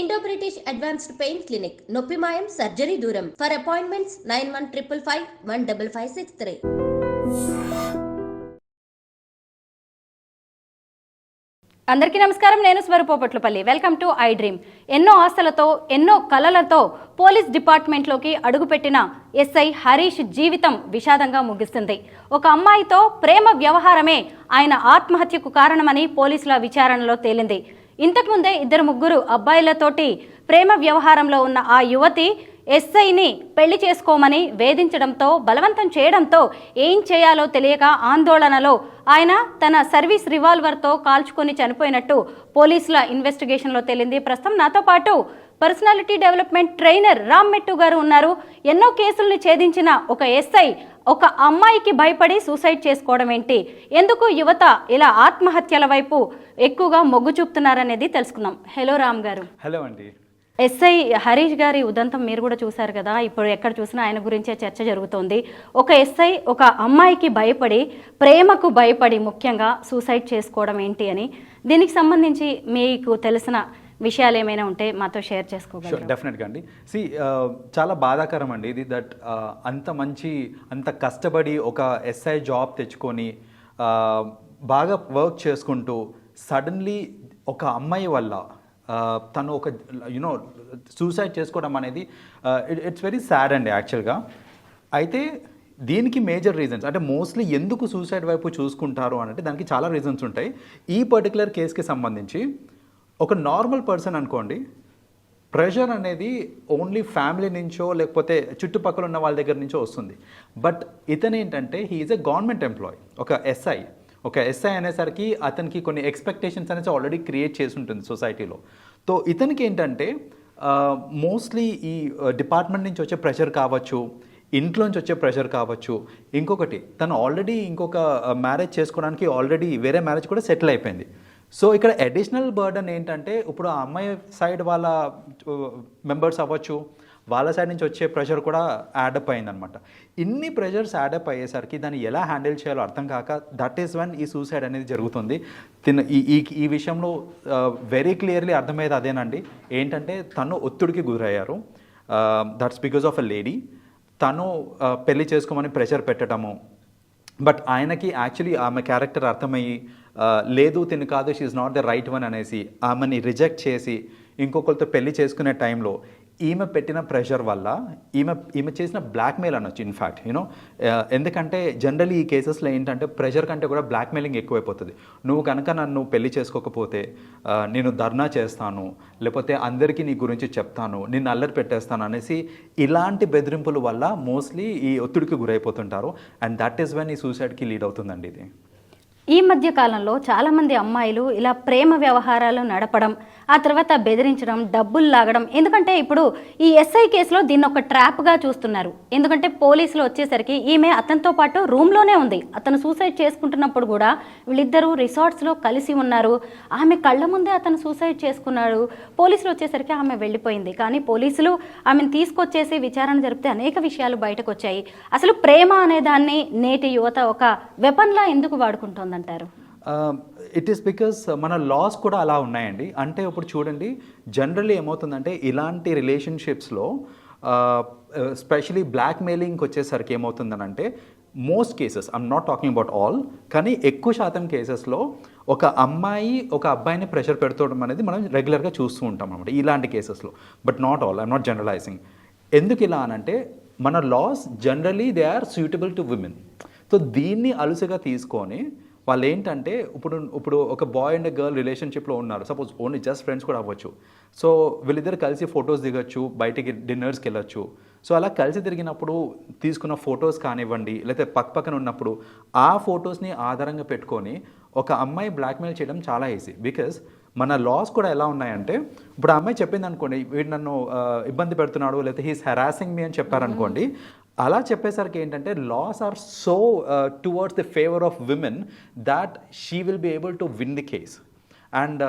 Indo British advanced pain clinic నొప్పి మాయం surgery దూరం for appointments nine one triple five one double five six three అందరికీ నమస్కారం. నేను స్వరూపోపట్లపల్లి వెల్కమ్ టు ఐ డ్రీమ్ ఎన్నో ఆశలతో ఎన్నో కలలతో పోలీస్ డిపార్ట్మెంట్లోకి అడుగుపెట్టిన ఎస్ఐ హరీష్ జీవితం విషాదంగా ముగిస్తుంది. ఒక అమ్మాయితో ప్రేమ వ్యవహారమే ఆయన ఆత్మహత్యకు కారణమని పోలీసుల విచారణలో తేలింది. ఇంతకుముందే ఇద్దరు ముగ్గురు అబ్బాయిలతోటి ప్రేమ వ్యవహారంలో ఉన్న ఆ యువతి ఎస్ఐని పెళ్ళి చేసుకోమని వేధించడంతో బలవంతం చేయడంతో ఏం చేయాలో తెలియక ఆందోళనలో ఆయన తన సర్వీస్ రివాల్వర్తో కాల్చుకొని చనిపోయినట్టు పోలీసుల ఇన్వెస్టిగేషన్లో తేలింది. ప్రస్తుతం నాతో పాటు పర్సనాలిటీ డెవలప్మెంట్ ట్రైనర్ రామ్ మెట్టు గారు ఉన్నారు. ఎన్నో కేసుల్ని ఛేదించిన ఒక ఎస్ఐ ఒక అమ్మాయికి భయపడి సూసైడ్ చేసుకోవడం ఏంటి? ఎందుకు యువత ఇలా ఆత్మహత్యల వైపు ఎక్కువగా మొగ్గు చూపుతున్నారనేది తెలుసుకుందాం. హలో రామ్ గారు. హలో అండి. ఎస్ఐ హరీష్ గారి ఉదంతం మీరు కూడా చూశారు కదా ఇప్పుడు ఎక్కడ చూసినా ఆయన గురించే చర్చ జరుగుతోంది. ఒక ఎస్ఐ ఒక అమ్మాయికి భయపడి ప్రేమకు భయపడి ముఖ్యంగా సూసైడ్ చేసుకోవడం ఏంటి అని దీనికి సంబంధించి మీకు తెలిసిన విషయాలు ఏమైనా ఉంటే మాతో షేర్ చేసుకోగలరు. డెఫినెట్గా అండి. సి uh, చాలా బాధాకరం అండి ఇది దట్ uh, అంత మంచి అంత కష్టపడి ఒక ఎస్ఐ జాబ్ తెచ్చుకొని uh, బాగా వర్క్ చేసుకుంటూ సడన్లీ ఒక అమ్మాయి వల్ల తను ఒక యునో సూసైడ్ చేసుకోవడం అనేది ఇట్స్ వెరీ సాడ్ అండి యాక్చువల్గా అయితే దీనికి మేజర్ రీజన్స్ అంటే మోస్ట్లీ ఎందుకు సూసైడ్ వైపు చూసుకుంటారు అని అంటే దానికి చాలా రీజన్స్ ఉంటాయి. ఈ పర్టికులర్ కేసుకి సంబంధించి ఒక నార్మల్ పర్సన్ అనుకోండి ప్రెషర్ అనేది ఓన్లీ ఫ్యామిలీ నుంచో లేకపోతే చుట్టుపక్కల ఉన్న వాళ్ళ దగ్గర నుంచో వస్తుంది. బట్ ఇతను ఏంటంటే he is a government employee ఒక ఎస్ఐ ఒక ఎస్ఐ అనేసరికి అతనికి కొన్ని ఎక్స్పెక్టేషన్స్ అనేది ఆల్రెడీ క్రియేట్ చేసి ఉంటుంది సొసైటీలో సో ఇతనికి ఏంటంటే మోస్ట్లీ ఈ డిపార్ట్మెంట్ నుంచి వచ్చే ప్రెషర్ కావచ్చు ఇంట్లోంచి వచ్చే ప్రెషర్ కావచ్చు. ఇంకొకటి తను ఆల్రెడీ ఇంకొక మ్యారేజ్ చేసుకోవడానికి ఆల్రెడీ వేరే మ్యారేజ్ కూడా సెటిల్ అయిపోయింది. సో ఇక్కడ అడిషనల్ బర్డన్ ఏంటంటే ఇప్పుడు ఆ అమ్మాయి సైడ్ వాళ్ళ uh, మెంబర్స్ అవ్వచ్చు వాళ్ళ సైడ్ నుంచి వచ్చే ప్రెషర్ కూడా యాడప్ అయిందనమాట ఇన్ని ప్రెషర్స్ యాడప్ అయ్యేసరికి దాన్ని ఎలా హ్యాండిల్ చేయాలో అర్థం కాక దట్ ఈస్ వన్ ఈ సూసైడ్ అనేది జరుగుతుంది. తిన ఈ ఈ విషయంలో uh, వెరీ క్లియర్లీ అర్థమయ్యేది అదేనండి. ఏంటంటే తను ఒత్తిడికి గురయ్యారు. That's because of a lady తను uh, పెళ్ళి చేసుకోమని ప్రెషర్ పెట్టడము. బట్ ఆయనకి యాక్చువల్లీ ఆమె క్యారెక్టర్ అర్థమయ్యి లేదు తిను కాదు she's not the right one అనేసి ఆమెని రిజెక్ట్ చేసి ఇంకొకరితో పెళ్ళి చేసుకునే టైంలో ఈమె పెట్టిన ప్రెషర్ వల్ల ఈమె ఈమె చేసిన బ్లాక్మెయిల్ అనొచ్చు ఇన్ఫ్యాక్ట్ యూనో ఎందుకంటే జనరల్లీ ఈ కేసెస్లో ఏంటంటే ప్రెషర్ కంటే కూడా బ్లాక్మెయిలింగ్ ఎక్కువైపోతుంది. నువ్వు కనుక నన్ను పెళ్ళి చేసుకోకపోతే నేను ధర్నా చేస్తాను లేకపోతే అందరికీ నీ గురించి చెప్తాను నిన్ను అల్లరి పెట్టేస్తాను అనేసి ఇలాంటి బెదిరింపుల వల్ల మోస్ట్లీ ఈ ఒత్తిడికి గురైపోతుంటారు. అండ్ దట్ ఈస్ వెన్ ఈ సూసైడ్కి లీడ్ అవుతుందండి ఇది. ఈ మధ్య కాలంలో చాలామంది అమ్మాయిలు ఇలా ప్రేమ వ్యవహారాలు నడపడం ఆ తర్వాత బెదిరించడం డబ్బులు లాగడం. ఎందుకంటే ఇప్పుడు ఈ ఎస్ఐ కేసులో దీన్ని ఒక ట్రాప్గా చూస్తున్నారు. ఎందుకంటే పోలీసులు వచ్చేసరికి ఈమె అతనితో పాటు రూమ్లోనే ఉంది. అతను సూసైడ్ చేసుకుంటున్నప్పుడు కూడా వీళ్ళిద్దరూ రిసార్ట్స్లో కలిసి ఉన్నారు. ఆమె కళ్ళ ముందే అతను సూసైడ్ చేసుకున్నాడు. పోలీసులు వచ్చేసరికి ఆమె వెళ్ళిపోయింది. కానీ పోలీసులు ఆమెను తీసుకొచ్చేసి విచారణ జరిపితే అనేక విషయాలు బయటకు వచ్చాయి. అసలు ప్రేమ అనే దాన్ని నేటి యువత ఒక వెపన్లా ఎందుకు వాడుకుంటోందంటారు ఇట్ ఈస్ బికాస్ మన లాస్ కూడా అలా ఉన్నాయండి. అంటే ఇప్పుడు చూడండి జనరల్లీ ఏమవుతుందంటే ఇలాంటి రిలేషన్షిప్స్లో స్పెషలీ బ్లాక్ మెయిలింగ్కి వచ్చేసరికి ఏమవుతుందనంటే most cases I'm not talking about all కానీ ఎక్కువ శాతం కేసెస్లో ఒక అమ్మాయి ఒక అబ్బాయిని ప్రెషర్ పెడుతుండడం అనేది మనం రెగ్యులర్గా చూస్తూ ఉంటాం అనమాట ఇలాంటి కేసెస్లో but not all I'm not generalising ఎందుకు ఇలా అనంటే మన laws generally they are suitable to women so దీన్ని అలుసుగా తీసుకొని వాళ్ళు ఏంటంటే ఇప్పుడు ఇప్పుడు ఒక బాయ్ అండ్ గర్ల్ రిలేషన్షిప్లో ఉన్నారు. సపోజ్ ఓన్లీ జస్ట్ ఫ్రెండ్స్ కూడా అవ్వచ్చు. సో వీళ్ళిద్దరు కలిసి ఫొటోస్ దిగొచ్చు బయటికి డిన్నర్స్కి వెళ్ళొచ్చు సో అలా కలిసి తిరిగినప్పుడు తీసుకున్న ఫొటోస్ కానివ్వండి లేకపోతే పక్క పక్కన ఉన్నప్పుడు ఆ ఫొటోస్ని ఆధారంగా పెట్టుకొని ఒక అమ్మాయి బ్లాక్మెయిల్ చేయడం చాలా ఈజీ బికాస్ మన లాస్ కూడా ఎలా ఉన్నాయంటే ఇప్పుడు ఆ అమ్మాయి చెప్పింది అనుకోండి వీడు నన్ను ఇబ్బంది పెడుతున్నాడు లేకపోతే హీస్ హెరాసింగ్ మీ అని చెప్పారనుకోండి అలా చెప్పేసరికి ఏంటంటే laws are so towards the favour of women that she will be able to win the case and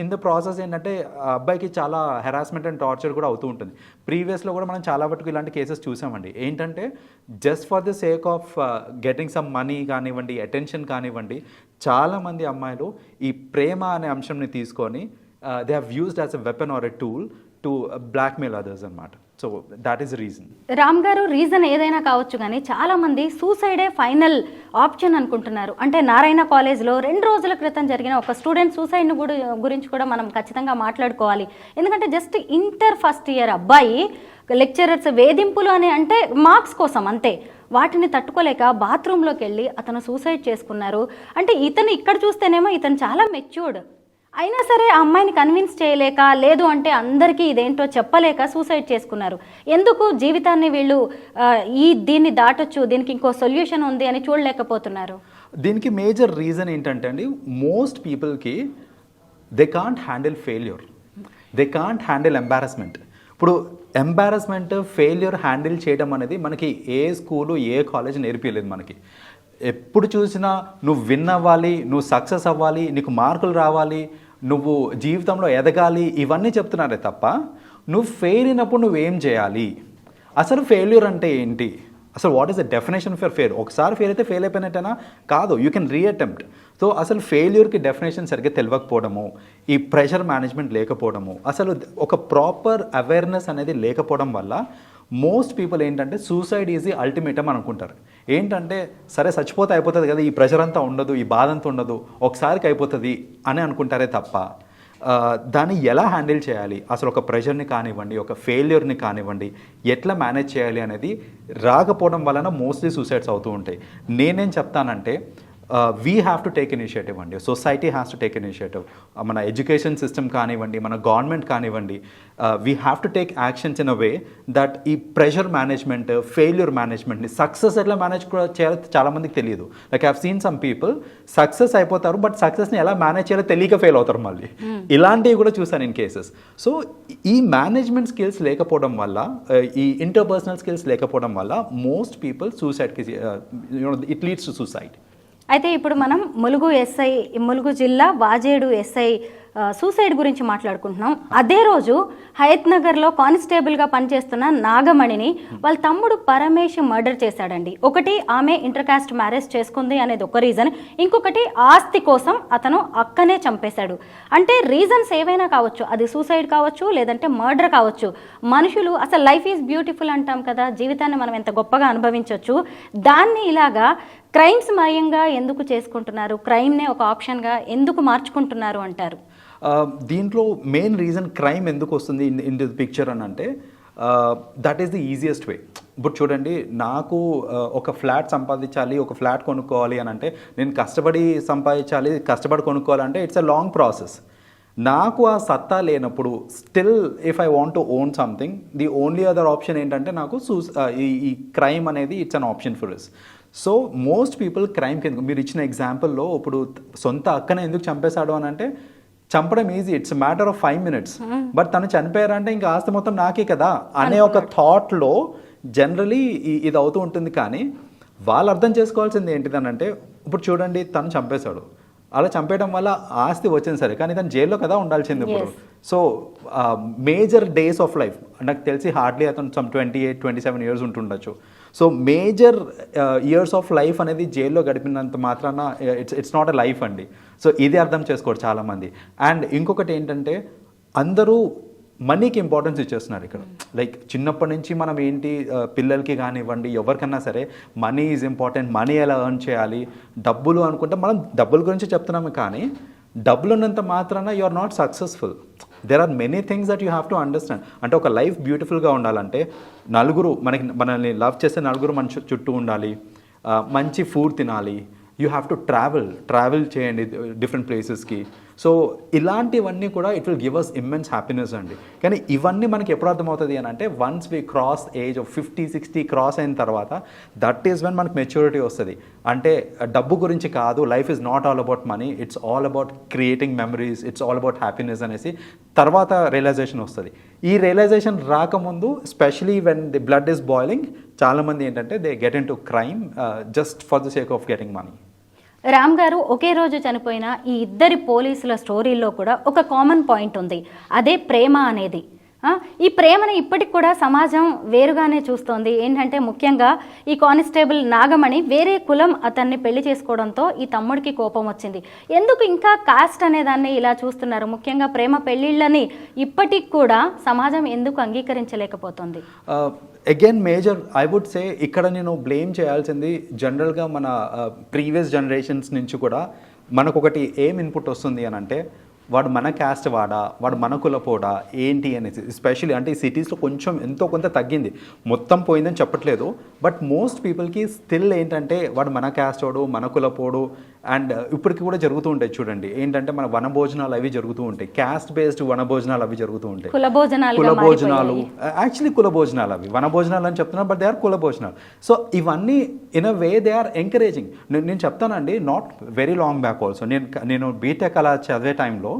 in the process ఏంటంటే అబ్బాయికి చాలా హెరాస్మెంట్ అండ్ టార్చర్ కూడా అవుతూ ఉంటుంది. ప్రీవియస్లో కూడా మనం చాలా వరకు ఇలాంటి కేసెస్ చూసామండి. ఏంటంటే just for the sake of getting some money కానివ్వండి అటెన్షన్ కానివ్వండి చాలామంది అమ్మాయిలు ఈ ప్రేమ అనే అంశంని తీసుకొని they have used as a weapon or a tool to blackmail others అనమాట so that is reason Ram garu reason ఏదైనా కావచ్చు కానీ చాలా మంది సూసైడే ఫైనల్ ఆప్షన్ అనుకుంటున్నారు. అంటే నారాయణ కాలేజ్లో రెండు రోజుల క్రితం జరిగిన ఒక స్టూడెంట్ సూసైడ్ను కూడా గురించి కూడా మనం ఖచ్చితంగా మాట్లాడుకోవాలి. ఎందుకంటే జస్ట్ ఇంటర్ ఫస్ట్ ఇయర్ అబ్బాయి లెక్చరర్స్ వేధింపులు అని అంటే మార్క్స్ కోసం అంతే. వాటిని తట్టుకోలేక బాత్రూంలోకి వెళ్ళి అతను సూసైడ్ చేసుకున్నారు. అంటే ఇతను ఇక్కడ చూస్తేనేమో ఇతను చాలా మెచ్యూర్డ్ అయినా సరే ఆ అమ్మాయిని కన్విన్స్ చేయలేక లేదు అంటే అందరికీ ఇదేంటో చెప్పలేక సూసైడ్ చేసుకున్నారు. ఎందుకు? జీవితాన్ని వీళ్ళు ఈ దీన్ని దాటొచ్చు దీనికి ఇంకో సొల్యూషన్ ఉంది అని చూడలేకపోతున్నారు. దీనికి మేజర్ రీజన్ ఏంటంటే అండి మోస్ట్ పీపుల్కి they can't handle failure they can't handle embarrassment ఇప్పుడు ఎంబారస్మెంట్ ఫెయిల్యూర్ హ్యాండిల్ చేయడం అనేది మనకి ఏ స్కూలు ఏ కాలేజ్ నేర్పించలేదు మనకి. ఎప్పుడు చూసినా నువ్వు విన్ అవ్వాలి నువ్వు సక్సెస్ అవ్వాలి నీకు మార్కులు రావాలి నువ్వు జీవితంలో ఎదగాలి ఇవన్నీ చెప్తున్నారే తప్ప నువ్వు ఫెయిల్ అయినప్పుడు నువ్వేం చేయాలి? అసలు ఫెయిల్యూర్ అంటే ఏంటి? అసలు what is the definition for fail ఒకసారి ఫెయిల్ అయితే ఫెయిల్ అయిపోయినట్టేనా? కాదు యూ కెన్ రీఅటెంప్ట్ సో అసలు ఫెయిల్యూర్కి డెఫినేషన్ సరిగ్గా తెలియకపోవడము ఈ ప్రెషర్ మేనేజ్మెంట్ లేకపోవడము అసలు ఒక ప్రాపర్ అవేర్నెస్ అనేది లేకపోవడం వల్ల మోస్ట్ పీపుల్ ఏంటంటే సూసైడ్ ఈజ్ ది అల్టిమేటం అనుకుంటారు. ఏంటంటే సరే చచ్చిపోతే అయిపోతుంది కదా ఈ ప్రెషర్ అంతా ఉండదు ఈ బాధ అంతా ఉండదు ఒకసారికి అయిపోతుంది అని అనుకుంటారే తప్ప దాన్ని ఎలా హ్యాండిల్ చేయాలి? అసలు ఒక ప్రెషర్ని కానివ్వండి ఒక ఫెయిల్యూర్ని కానివ్వండి ఎట్లా మేనేజ్ చేయాలి అనేది రాకపోవడం వలన మోస్ట్లీ సూసైడ్స్ అవుతూ ఉంటాయి. నేనేం చెప్తానంటే we have to take initiative అండి society has to take initiative మన ఎడ్యుకేషన్ సిస్టమ్ కానివ్వండి మన గవర్నమెంట్ కానివ్వండి we have to take actions in a way that ఈ ప్రెషర్ మేనేజ్మెంట్ ఫెయిల్యూర్ మేనేజ్మెంట్ని సక్సెస్ ఎట్లా మేనేజ్ కూడా చేయాలో చాలా మందికి తెలియదు. Like have seen some people success అయిపోతారు బట్ సక్సెస్ని ఎలా మేనేజ్ చేయాలో తెలియక ఫెయిల్ అవుతారు మళ్ళీ. ఇలాంటివి కూడా చూసాను ఇన్ కేసెస్ సో ఈ మేనేజ్మెంట్ స్కిల్స్ లేకపోవడం వల్ల uh, ఈ ఇంటర్పర్సనల్ స్కిల్స్ లేకపోవడం వల్ల మోస్ట్ పీపుల్ సూసైడ్కి ఇట్ లీడ్స్ టు సూసైడ్ అయితే ఇప్పుడు మనం ములుగు ఎస్ఐ ములుగు జిల్లా వాజేడు ఎస్ఐ సూసైడ్ గురించి మాట్లాడుకుంటున్నాం. అదే రోజు హయత్ నగర్లో కానిస్టేబుల్గా పనిచేస్తున్న నాగమణిని వాళ్ళ తమ్ముడు పరమేష్ మర్డర్ చేశాడండి. ఒకటి ఆమె ఇంటర్కాస్ట్ మ్యారేజ్ చేసుకుంది అనేది ఒక రీజన్. ఇంకొకటి ఆస్తి కోసం అతను అక్కనే చంపేశాడు. అంటే రీజన్స్ ఏవైనా కావచ్చు. అది సూసైడ్ కావచ్చు లేదంటే మర్డర్ కావచ్చు. మనుషులు అసలు లైఫ్ ఈజ్ బ్యూటిఫుల్ అంటాం కదా. జీవితాన్ని మనం ఎంత గొప్పగా అనుభవించవచ్చు దాన్ని ఇలాగా క్రైమ్స్ మయంగా ఎందుకు చేసుకుంటున్నారు? క్రైమ్నే ఒక ఆప్షన్గా ఎందుకు మార్చుకుంటున్నారు అంటారు? దీంట్లో మెయిన్ రీజన్ క్రైమ్ ఎందుకు వస్తుంది ఇన్ ఇన్ ది పిక్చర్ అని అంటే that is the easiest way ఇప్పుడు చూడండి నాకు ఒక ఫ్లాట్ సంపాదించాలి ఒక ఫ్లాట్ కొనుక్కోవాలి అని అంటే నేను కష్టపడి సంపాదించాలి కష్టపడి కొనుక్కోవాలంటే ఇట్స్ అ లాంగ్ ప్రాసెస్ నాకు ఆ సత్తా లేనప్పుడు still if I want to own something the only other option ఏంటంటే నాకు సూస్ ఈ ఈ క్రైమ్ అనేది it's an option for is so most people crime కింద మీరు ఇచ్చిన ఎగ్జాంపుల్లో ఇప్పుడు సొంత అక్కనే ఎందుకు చంపేశాడు అని అంటే చంపడం easy it's matter of five minutes but తను చనిపోయారంటే ఇంకా ఆస్తి మొత్తం నాకే కదా అనే ఒక థాట్లో జనరలీ ఇది అవుతూ ఉంటుంది కానీ వాళ్ళు అర్థం చేసుకోవాల్సింది ఏంటిదనంటే ఇప్పుడు చూడండి తను చంపేశాడు. అలా చంపేయడం వల్ల ఆస్తి వచ్చింది సరే కానీ తను జైల్లో కదా ఉండాల్సింది ఇప్పుడు. So major days of life నాకు తెలిసి హార్డ్లీ అతను some twenty eight twenty seven years ఉంటుండొచ్చు. So major years of life అనేది జైల్లో గడిపినంత మాత్రాన it's it's not a life అండి. సో ఇది అర్థం చేసుకోరు చాలామంది. అండ్ ఇంకొకటి ఏంటంటే అందరూ మనీకి ఇంపార్టెన్స్ ఇచ్చేస్తున్నారు ఇక్కడ. లైక్ చిన్నప్పటి నుంచి మనం ఏంటి uh, పిల్లలకి కానివ్వండి ఎవరికన్నా సరే మనీ ఈజ్ ఇంపార్టెంట్ మనీ ఎలా ఎర్న్ చేయాలి డబ్బులు అనుకుంటే మనం డబ్బుల గురించి చెప్తున్నాము కానీ డబ్బులు ఉన్నంత మాత్రాన you are not successful there are many things that you have to understand అంటే ఒక లైఫ్ బ్యూటిఫుల్గా ఉండాలంటే నలుగురు మనకి మనల్ని లవ్ చేస్తే నలుగురు మన చుట్టూ ఉండాలి. మంచి ఫుడ్ తినాలి. You have to travel travel చేయండి డిఫరెంట్ ప్లేసెస్కి సో ఇలాంటివన్నీ కూడా it will give us immense happiness అండి. కానీ ఇవన్నీ మనకి ఎప్పుడు అర్థమవుతుంది అని అంటే once we cross age of fifty sixty cross అయిన తర్వాత దట్ ఈస్ వెన్ మనకి మెచ్యూరిటీ వస్తుంది. అంటే డబ్బు గురించి కాదు life is not all about money it's all about creating memories it's all about happiness అనేసి తర్వాత రియలైజేషన్ వస్తుంది. ఈ రియలైజేషన్ రాకముందు specially when the blood is boiling చాలామంది ఏంటంటే they get into crime just for the sake of getting money Ram garu ఒకే రోజు చనిపోయిన ఈ ఇద్దరి పోలీసుల స్టోరీల్లో కూడా ఒక కామన్ పాయింట్ ఉంది. అదే ప్రేమ అనేది. ఈ ప్రేమను ఇప్పటికి కూడా సమాజం వేరుగానే చూస్తోంది. ఏంటంటే ముఖ్యంగా ఈ కానిస్టేబుల్ నాగమణి వేరే కులం అతన్ని పెళ్ళి చేసుకోవడంతో ఈ తమ్ముడికి కోపం వచ్చింది. ఎందుకు ఇంకా కాస్ట్ అనే దాన్ని ఇలా చూస్తున్నారు? ముఖ్యంగా ప్రేమ పెళ్ళిళ్ళని ఇప్పటికి కూడా సమాజం ఎందుకు అంగీకరించలేకపోతుంది? Again major I would say ఇక్కడ నేను బ్లేమ్ చేయాల్సింది జనరల్గా మన uh, ప్రీవియస్ జనరేషన్స్ నుంచి కూడా మనకు ఒకటి ఏం ఇన్పుట్ వస్తుంది అని అంటే వాడు మన క్యాస్ట్ వాడా వాడు మన కులపోడా ఏంటి అనేసి. ఎస్పెషల్లీ అంటే ఈ సిటీస్లో కొంచెం ఎంతో కొంత తగ్గింది. మొత్తం పోయిందని చెప్పట్లేదు. బట్ మోస్ట్ పీపుల్కి స్టిల్ ఏంటంటే వాడు మన క్యాస్ట్ వాడు మన కులపోడు అండ్ ఇప్పటికి కూడా జరుగుతూ ఉంటాయి చూడండి. ఏంటంటే మన వన భోజనాలు అవి జరుగుతూ ఉంటాయి. క్యాస్ట్ బేస్డ్ వన భోజనాలు అవి జరుగుతూ ఉంటాయి. కుల భోజనాలు. యాక్చువల్లీ కుల భోజనాలు అవి. వన భోజనాలు అని చెప్తున్నారు బట్ దే ఆర్ కుల భోజనాలు. సో ఇవన్నీ in a way they are encouraging నేను చెప్తానండి not very long back also నేను నేను బీటెక్ అలా చదివే టైంలో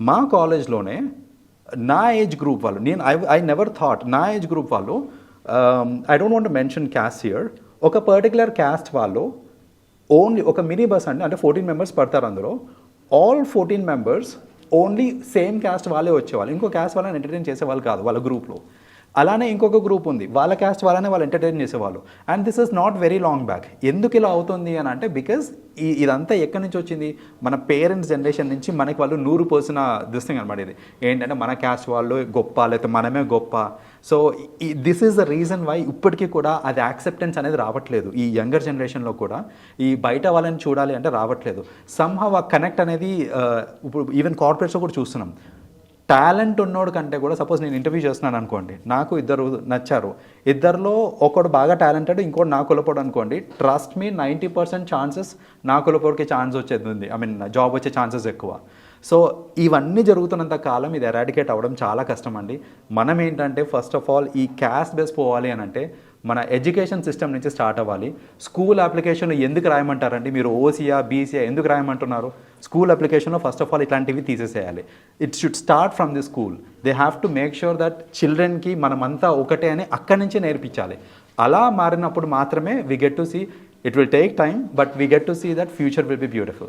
మా కాలేజ్లోనే నా ఏజ్ గ్రూప్ వాళ్ళు నేను ఐ ఐ నెవర్ థాట్ నా ఏజ్ గ్రూప్ వాళ్ళు I don't want mention caste year ఒక పర్టికులర్ క్యాస్ట్ వాళ్ళు ఓన్లీ ఒక మినీ బస్ అండి అంటే ఫోర్టీన్ మెంబర్స్ పడతారు అందులో. All fourteen members only same caste వాళ్ళే వచ్చేవాళ్ళు. ఇంకో క్యాస్ట్ వాళ్ళని ఎంటర్టైన్ చేసేవాళ్ళు కాదు వాళ్ళ గ్రూప్లో అలానే ఇంకొక గ్రూప్ ఉంది. వాళ్ళ క్యాస్ట్ వాళ్ళనే వాళ్ళు ఎంటర్టైన్ చేసేవాళ్ళు. And this is not very long back ఎందుకు ఇలా అవుతుంది అని అంటే బికాస్ ఈ ఇదంతా ఎక్కడి నుంచి వచ్చింది? మన పేరెంట్స్ జనరేషన్ నుంచి మనకి వాళ్ళు నూరు పోసిన దిస్తింగ్ అనమాట ఇది. ఏంటంటే మన క్యాస్ట్ వాళ్ళు గొప్ప లేకపోతే మనమే గొప్ప. So this is the reason why ఇప్పటికీ కూడా అది యాక్సెప్టెన్స్ అనేది రావట్లేదు. ఈ యంగర్ జనరేషన్లో కూడా. ఈ బయట వాళ్ళని చూడాలి అంటే రావట్లేదు. సమ్హవ్ ఆ కనెక్ట్ అనేది ఇప్పుడు ఈవెన్ కార్పొరేట్స్లో కూడా చూస్తున్నాం. టాలెంట్ ఉన్నోడు కంటే కూడా సపోజ్ నేను ఇంటర్వ్యూ చేస్తున్నాను అనుకోండి నాకు ఇద్దరు నచ్చారు. ఇద్దరిలో ఒకడు బాగా టాలెంటెడ్ ఇంకోటి నా కులపోడు అనుకోండి trust me ninety percent chances నా కులపోడికి ఛాన్స్ వచ్చేది ఉంది ఐ మీన్ జాబ్ వచ్చే ఛాన్సెస్ ఎక్కువ. సో ఇవన్నీ జరుగుతున్నంత కాలం ఇది ఎరాడికేట్ అవ్వడం చాలా కష్టం అండి. మనం ఏంటంటే ఫస్ట్ ఆఫ్ ఆల్ ఈ క్యాస్ట్ బేస్ పోవాలి అని అంటే మన ఎడ్యుకేషన్ సిస్టమ్ నుంచి స్టార్ట్ అవ్వాలి. స్కూల్ అప్లికేషన్ ఎందుకు రాయమంటారండి? మీరు ఓసీఆ బీసీఆ ఎందుకు రాయమంటున్నారు? స్కూల్ అప్లికేషన్లో ఫస్ట్ ఆఫ్ ఆల్ ఇట్లాంటివి తీసేసేయాలి. It should start from the school they have to make sure that చిల్డ్రన్కి మనమంతా ఒకటే అని అక్కడి నుంచి నేర్పించాలి. అలా మారినప్పుడు మాత్రమే we get to see it will take time but we get to see that future will be beautiful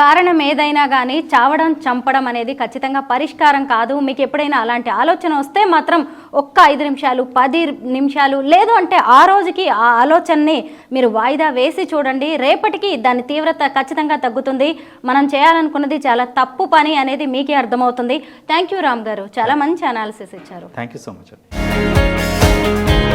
కారణం ఏదైనా కానీ చావడం చంపడం అనేది ఖచ్చితంగా పరిష్కారం కాదు. మీకు ఎప్పుడైనా అలాంటి ఆలోచన వస్తే మాత్రం ఒక్క ఐదు నిమిషాలు పది నిమిషాలు లేదు అంటే ఆ రోజుకి ఆ ఆలోచనని మీరు వాయిదా వేసి చూడండి. రేపటికి దాని తీవ్రత ఖచ్చితంగా తగ్గుతుంది. మనం చేయాలనుకున్నది చాలా తప్పు పని అనేది మీకే అర్థమవుతుంది. థ్యాంక్ యూ రామ్ గారు. చాలా మంచి అనాలిసిస్ ఇచ్చారు. థ్యాంక్ యూ సో మచ్ అండి.